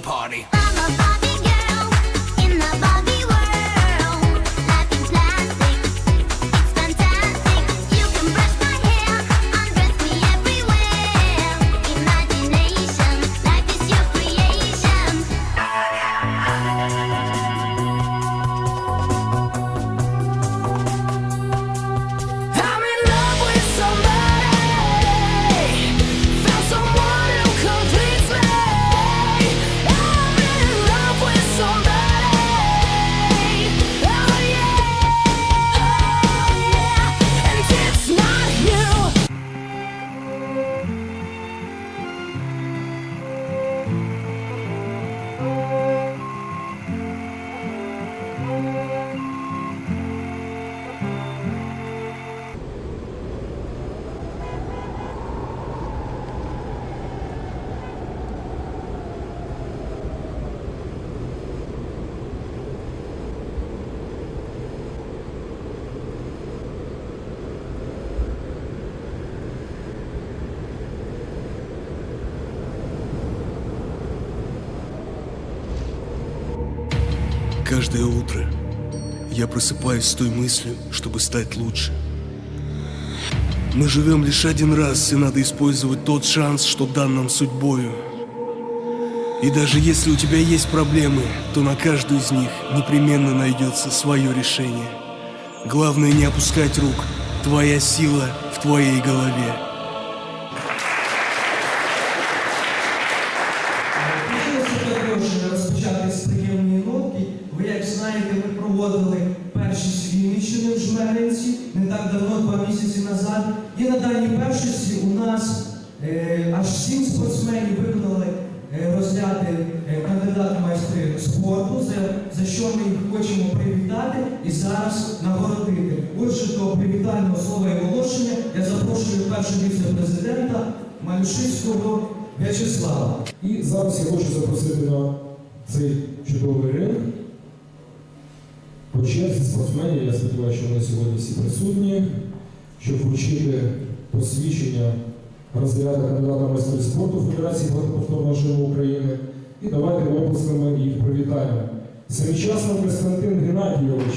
party. Каждое утро я просыпаюсь с той мыслью, чтобы стать лучше. Мы живем лишь один раз, и надо использовать тот шанс, что дан нам судьбою. И даже если у тебя есть проблемы, то на каждую из них непременно найдется свое решение. Главное не опускать рук. Твоя сила в твоей голове. Не так давно, два місяці назад. І на даній першості у нас е, аж сім спортсменів виконали е, розряди е, кандидата в майстри спорту, за, за що ми їх хочемо привітати і зараз нагородити. Отже, до привітального слова і оголошення я запрошую першого віце-президента Малюшицького В'ячеслава. І зараз я хочу запросити на цей чудовий ринг. По черзі спортсменів, я сподіваюся, що вони сьогодні всі присутні, щоб вручити посвідчення розряду кандидата майстрів спорту Федерації багатоповторного живу України. І давайте оплесками їх привітаємо. Семичасно Константин Геннадійович.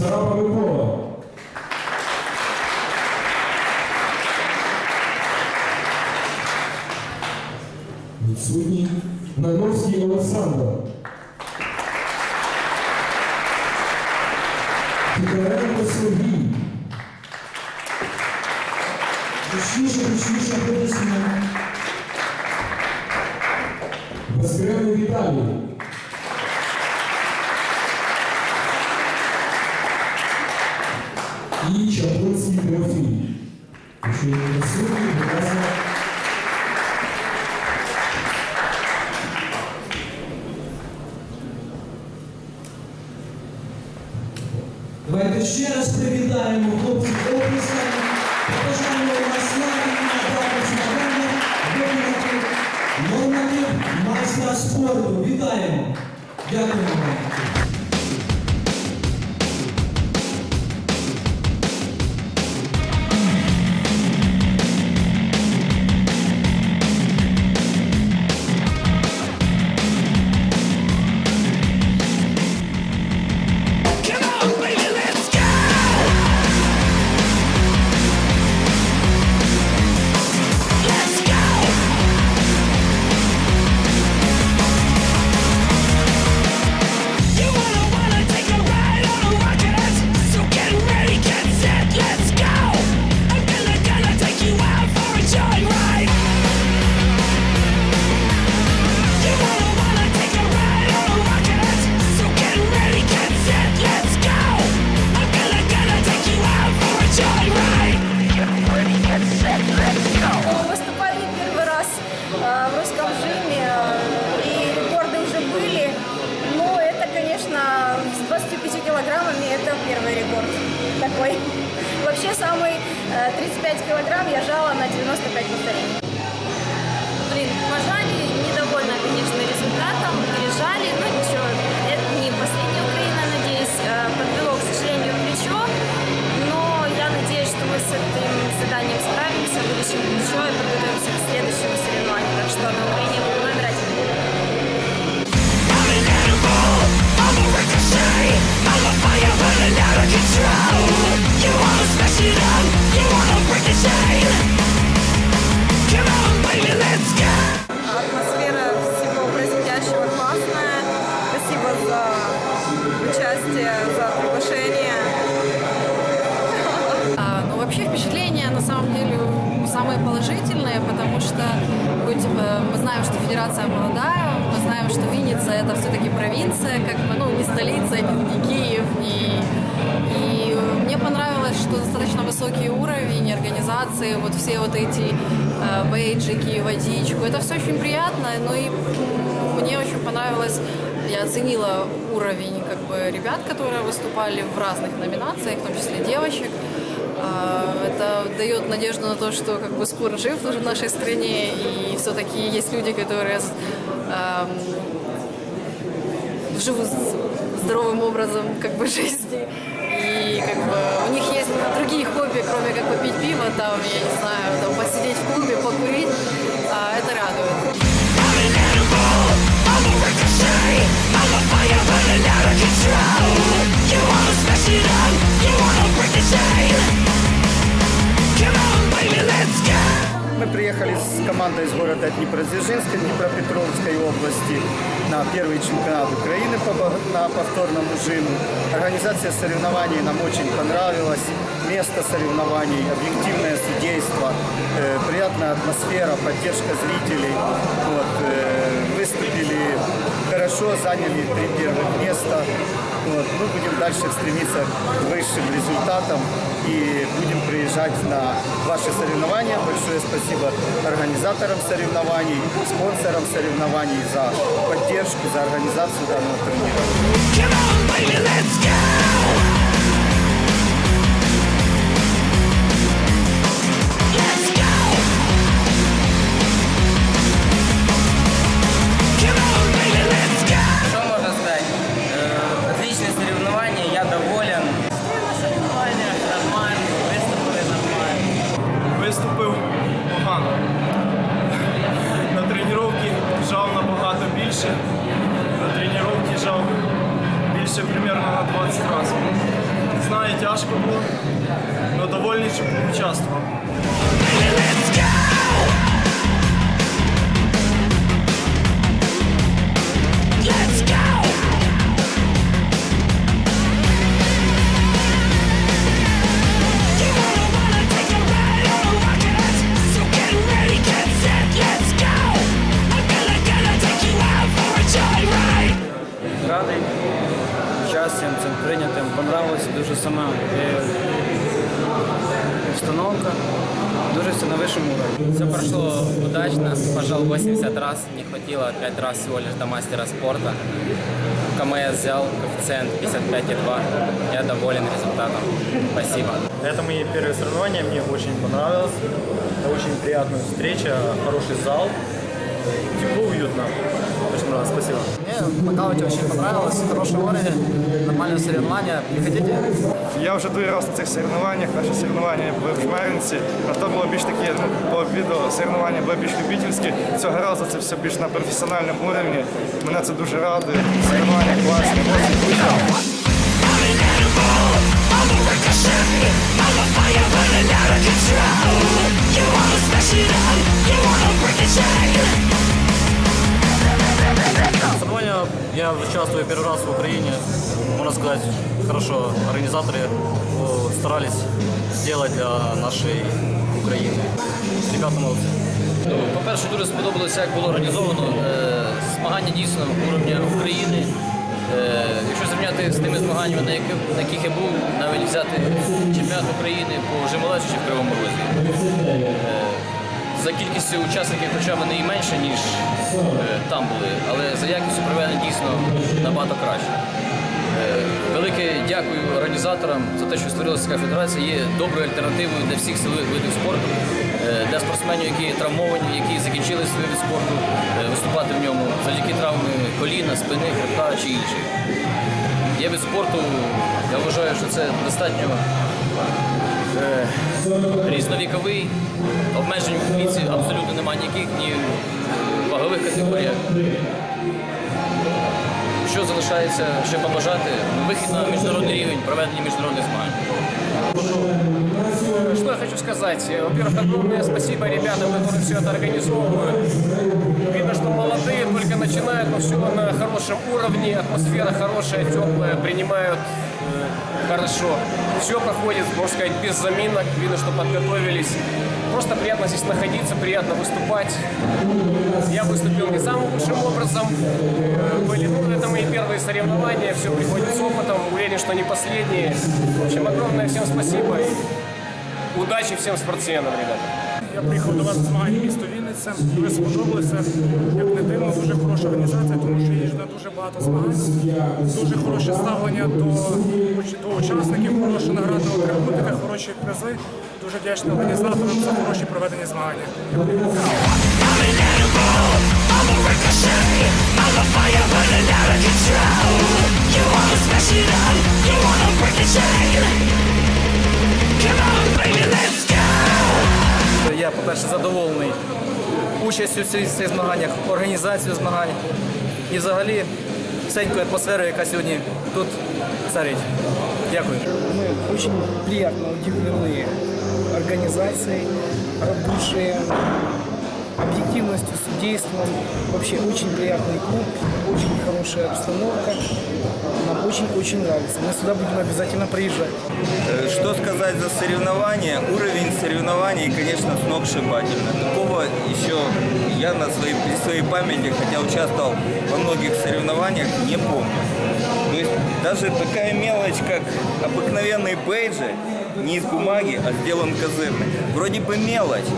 Басараба Микола. Відсутній. Найновський Олександр. Давайте ще раз привітаємо хлопців оплесками. Побажаємо і надати змагання виконати норматив майстра спорту. Вітаємо! Дякуємо вам. Достаточно высокий уровень организации, вот все вот эти э, бейджики, водичку, это все очень приятно, ну и мне очень понравилось, я оценила уровень как бы ребят, которые выступали в разных номинациях, в том числе девочек. А, Это дает надежду на то, что как бы спорт жив тоже в нашей стране, и все-таки есть люди, которые эм, живут здоровым образом как бы жизни. Как бы у них есть другие хобби, кроме как попить пиво, там, я не знаю, с командой из города Днепродзержинска, Днепропетровской области на первый чемпионат Украины по, бо- на повторному жиму. Организация соревнований нам очень понравилась. Место соревнований, объективное судейство, э, приятная атмосфера, поддержка зрителей. Вот, э, выступили хорошо, заняли три первых места. Вот, мы будем дальше стремиться к высшим результатам и будем приезжать на ваши соревнования. Большое спасибо организаторам соревнований, спонсорам соревнований за поддержку, за организацию данного турнира. Тяжко було, але довольний, що участвував. Прийнятим. Понравилася дуже сама е, установка. Дуже все на высшем уровне. Все прошло удачно. Пожал 80 раз. Не хватило 5 раз всего лишь до мастера спорта. КМС взял коэффициент 55,2. Я доволен результатом. Спасибо. Это мои первые соревнования, мне очень понравилось. Это очень приятная встреча, хороший зал, тепло, уютно. Понравилось, спасибо. Мне Макаути очень понравилось. Хороший уровень, нормальные соревнования. Приходите. Я вже другий раз на цих соревнованнях. Перше соревновання були в Жмеринці, а то було більш такі, ну, по відео соревнування були більш любительські. Цього разу це все більш на професіональному рівні. Мене це дуже радує. Соревновання класні, You wanna smash it up, you wanna break chain я участвую первый раз в Украине. Можно сказать, хорошо, организаторы о, старались сделать для нашей Украины. Ребята молодцы. Ну, По-перше, дуже сподобалося, як було організовано е, змагання дійсно уровня України. Е, Якщо зрівняти з тими змаганнями, на яких, на яких я був, навіть взяти чемпіонат України по жимолечу чи в Кривому Розі. за кількістю учасників, хоча вони і менше, ніж е, там були, але за якістю проведення дійсно набагато краще. Е, Велике дякую організаторам за те, що створилася така федерація. Є доброю альтернативою для всіх силових видів спорту, е, для спортсменів, які травмовані, які закінчили свій вид спорту, виступати в ньому завдяки травми коліна, спини, хребта чи інших. Є вид спорту, я вважаю, що це достатньо різновіковий. Обмежень у віці абсолютно немає ніяких, ні в вагових категоріях. Що залишається ще побажати? Вихід на міжнародний рівень, проведення міжнародних змагань. Что я хочу сказать? Во-первых, огромное спасибо ребятам, которые все это организовывают. Видно, что молодые только начинают, но все на хорошем уровне, атмосфера хорошая, теплая, принимают э, хорошо. Все проходит, можно сказать, без заминок. Видно, что подготовились. Просто приятно здесь находиться, приятно выступать. Я выступил не самым лучшим образом. Э, Были, ну, это мои первые соревнования, все приходит с опытом. Уверен, что не последние. В общем, огромное всем спасибо и удачи всем спортсменам, ребята. Я приїхав до вас місто Вінниця. Дуже сподобалося. Як не дивно, дуже хороша організація, тому що їжджу на дуже багато змагань. Дуже хороше ставлення до, до учасників, хороша награда атрибутика, хороші призи. Дуже вдячний організаторам за хороші проведені змагання. Я, по-перше, задоволений участю в цих цих змаганнях, організацією змагань і взагалі всенькою атмосферою, яка сьогодні тут царить. Дякую. Мы очень приятно удивлены организацией, радушием, объективностью, судейством. Вообще очень приятный клуб, очень хорошая обстановка. Нам очень-очень нравится. Мы сюда будем обязательно приезжать. Сказать за соревнования? Уровень соревнований, конечно, сногсшибательный. Такого еще я на своей, при своей памяти, хотя участвовал во многих соревнованиях, не помню. То есть даже такая мелочь, как обыкновенные бейджи, не из бумаги, а сделан козырный. Вроде бы мелочь,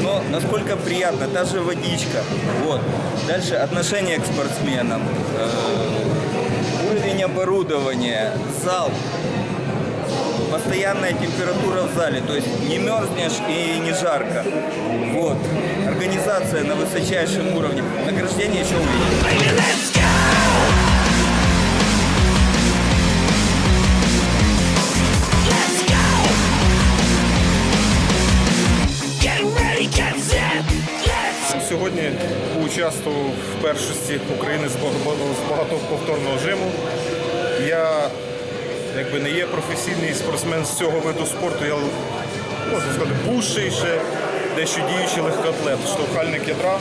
но насколько приятно, та же водичка. Вот. Дальше отношение к спортсменам, э, уровень оборудования, зал, постоянная температура в зале, то есть не мерзнешь и не жарко. Вот. Организация на высочайшем уровне. Награждение еще увидим. Сьогодні участвував в першості України з багатоповторного жиму. Я якби не є професійний спортсмен з цього виду спорту, я можна сказати, бувший ще дещо діючий легкоатлет, штовхальник ядра.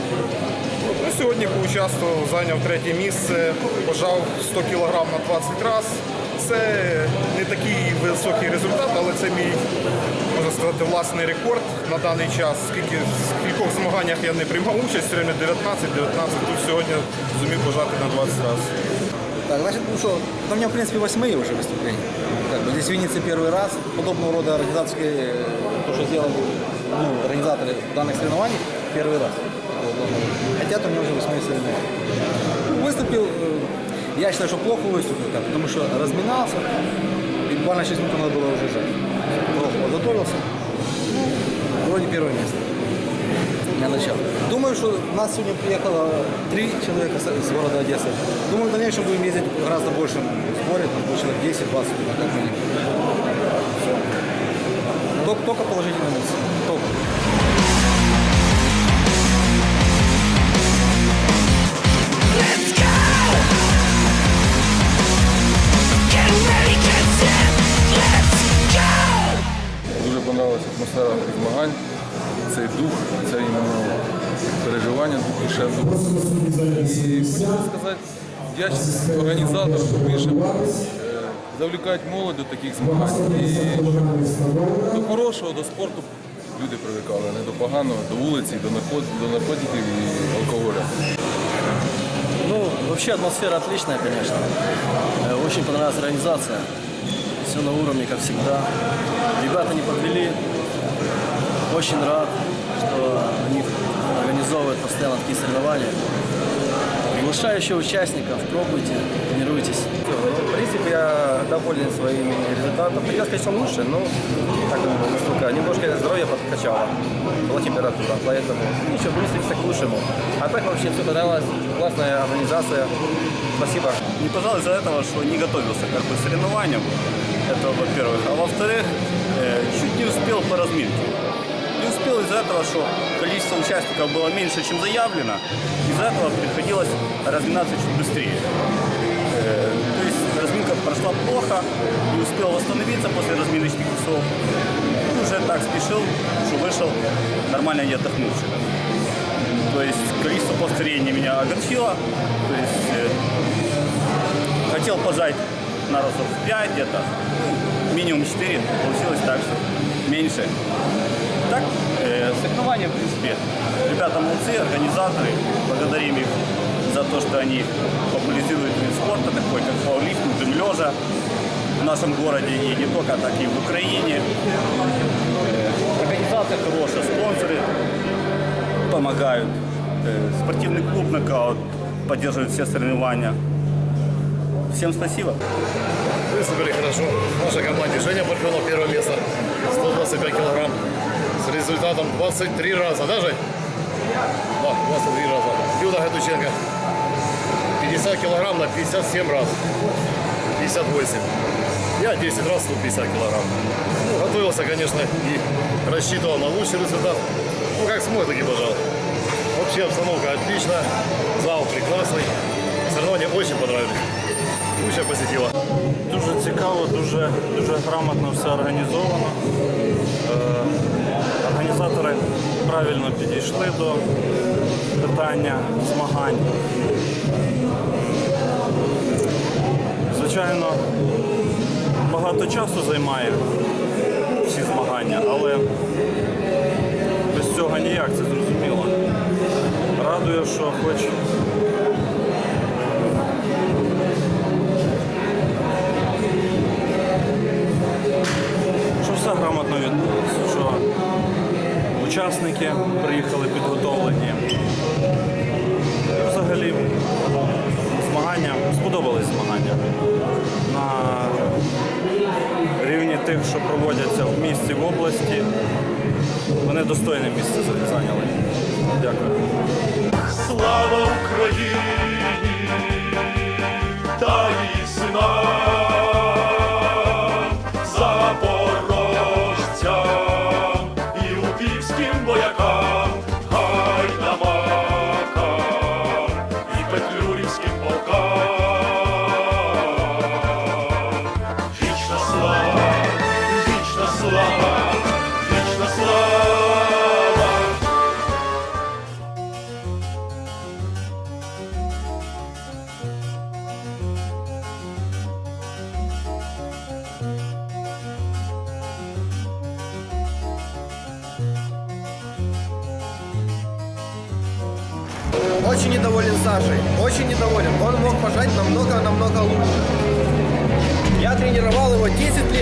Ну, сьогодні поучаствував, зайняв третє місце, пожав 100 кг на 20 разів. Це не такий високий результат, але це мій, можна сказати, власний рекорд на даний час. Скільки в кількох змаганнях я не приймав участь, все время 19-19, тут сьогодні зумів пожати на 20 разів. Так, значит, ну что, у меня, в принципе, восьмые уже выступления. Как бы здесь в Виннице первый раз. Подобного рода организаторские, э, то, что сделали ну, организаторы данных соревнований, первый раз. Такого подобного рода. Хотя у меня уже восьмые соревнования. Выступил, э, я считаю, что плохо выступил, так, потому что разминался, и буквально 6 минут надо было уже жать. Плохо подготовился. Ну, вроде первое место дня начала. Думаю, что нас сегодня приехало три человека из города Одесса. Думаю, в дальнейшем будем ездить гораздо больше в сборе, там, больше 10-20, как минимум. Только, только положительные мысли. Только. Дуже понравилася атмосфера змагань. Дух, це іменно переживання, дух і шеф. І хочу сказати, вдячність організаторам, більше завлікають молодь до таких змагань. І до хорошого, до спорту люди привикали, не до поганого, до вулиці, до наркот- до наркотиків і алкоголя. Ну, вообще атмосфера отличная, конечно. Э, Очень понравилась организация. Все на уровне, как всегда. Ребята не подвели. Очень рад, что они организовывают постоянно такие соревнования. Приглашаю еще участников, пробуйте, тренируйтесь. В принципе, я доволен своими результатами. Хотел сказать, что лучше, но так настолько, немножко здоровье подкачало. Была температура, поэтому ничего, будем стремиться к лучшему. А так вообще все понравилось, классная организация. Спасибо. Не пожалуй из-за этого, что не готовился как бы к соревнованиям. Это во-первых. А во-вторых, э, чуть не успел по разминке. Из-за этого, что количество участников было меньше, чем заявлено. Из-за этого приходилось разминаться чуть быстрее. Э, то есть разминка прошла плохо, не успел восстановиться после разминочных часов. Уже так спешил, что вышел нормально не отдохнувший. То есть количество повторений меня огорчило. То есть э, хотел пожать на разов 5 где-то, ну, минимум 4, получилось так, что меньше. Так, э, соревнования, в принципе, ребята молодцы, организаторы, благодарим их за то, что они популяризируют вид спорта, такой как пауэрлифтинг, жим лежа в нашем городе и не только, так и в Украине. Э, Организация хорошая, спонсоры помогают. Э, Спортивный клуб «Нокаут» поддерживает все соревнования. Всем спасибо. Выступили хорошо. В нашей команде Женя Парфенов первое место. 125 килограмм. Результатом 23 раза. Да, Жень? Да, 23 раза. Люда Гадученко. 50 килограмм на 57 раз. 58. Я 10 раз 150 килограмм. Ну, готовился, конечно, и рассчитывал на лучший результат. Ну, как смог, так и пожал. Вообще обстановка отличная. Зал прекрасный. Соревнования очень понравились. Куча посетила. Дуже цікаво, дуже, дуже грамотно все організовано. Організатори правильно підійшли до питання змагань. Звичайно, багато часу займає всі змагання, але без цього ніяк, це зрозуміло. Радує, що хоч що все грамотно відбулося, що учасники приїхали підготовлені. Взагалі змагання, сподобались змагання на рівні тих, що проводяться в місті, в області. Вони достойне місце зайняли. Дякую. Слава Україні намного-намного лучше. Я тренировал его 10